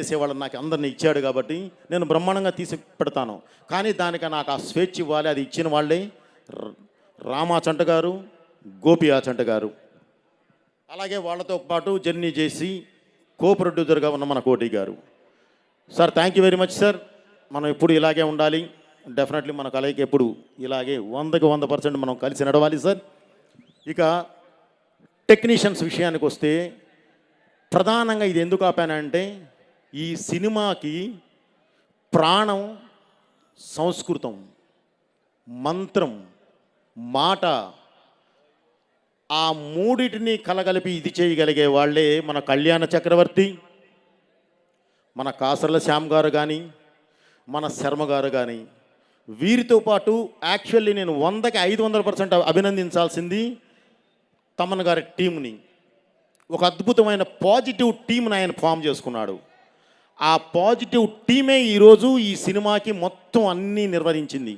చేసేవాళ్ళని నాకు అందరిని ఇచ్చాడు కాబట్టి నేను బ్రహ్మాండంగా తీసి పెడతాను కానీ దానికి నాకు ఆ స్వేచ్ఛ ఇవ్వాలి అది ఇచ్చిన వాళ్ళే రామాచంట గారు గోపి ఆచంట గారు. అలాగే వాళ్ళతో పాటు జర్నీ చేసి కో ప్రొడ్యూసర్గా ఉన్న మన కోటి గారు. Sir thank you very much sir మనం ఎప్పుడు ఇలాగే ఉండాలి. డెఫినెట్లీ మన కలయిక ఎప్పుడు ఇలాగే వందకి వంద పర్సెంట్ మనం కలిసి నడవాలి సార్ ఇక టెక్నీషియన్స్ విషయానికి వస్తే ప్రధానంగా ఇది ఎందుకు ఆపానంటే ఈ సినిమాకి ప్రాణం సంస్కృతం మంత్రం మాట ఆ మూడిటిని కలగలిపి ఇది చేయగలిగే వాళ్ళే మన కళ్యాణ చక్రవర్తి మన కాసర్ల శ్యామ్ గారు కానీ మన శర్మ గారు కానీ వీరితో పాటు యాక్చువల్లీ నేను వందకి ఐదు వందల పర్సెంట్ అభినందించాల్సింది తమన్ గారి టీంని ఒక అద్భుతమైన పాజిటివ్ టీంని ఆయన ఫామ్ చేసుకున్నాడు. ఆ పాజిటివ్ టీమే ఈరోజు ఈ సినిమాకి మొత్తం అన్నీ నిర్వహించింది.